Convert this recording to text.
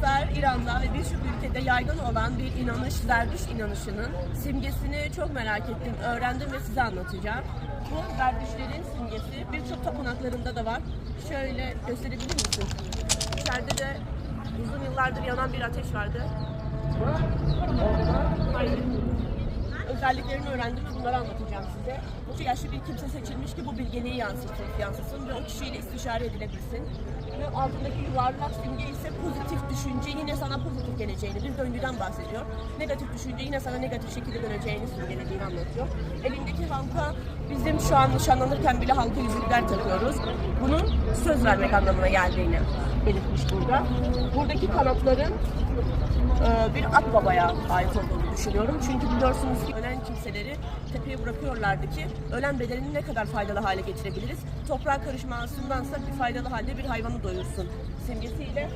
Mısır, İran'da ve birçok ülkede yaygın olan bir inanış, Zerdüş inanışının simgesini çok merak ettim, öğrendim ve size anlatacağım. Bu Zerdüşlerin simgesi birçok tapınaklarında da var. Şöyle gösterebilir misin? İçeride de uzun yıllardır yanan bir ateş vardı. Özelliklerini öğrendim ve bunları anlatacağım size. Bu yaşlı bir kimse seçilmiş ki bu bilgeliği yansıtsın, yansıtsın ve o kişiyle istişare edilebilsin. Ve altındaki yuvarlak simge ise pozitif düşünce yine sana pozitif geleceğini, bir döngüden bahsediyor. Negatif düşünce yine sana negatif şekilde döneceğini simgelediğini anlatıyor. Elindeki halka bizim şu an nişanlanırken bile halka yüzükler takıyoruz. Bunun söz vermek anlamına geldiğini belirtmiş burada. Buradaki kanatların e, bir at babaya ait olduğunu düşünüyorum. Çünkü biliyorsunuz ki ölen kimseleri tepeye bırakıyorlardı ki ölen bedenini ne kadar faydalı hale getirebiliriz. Toprağa karışmasındansa bir faydalı halde bir hayvanı doyursun simgesiyle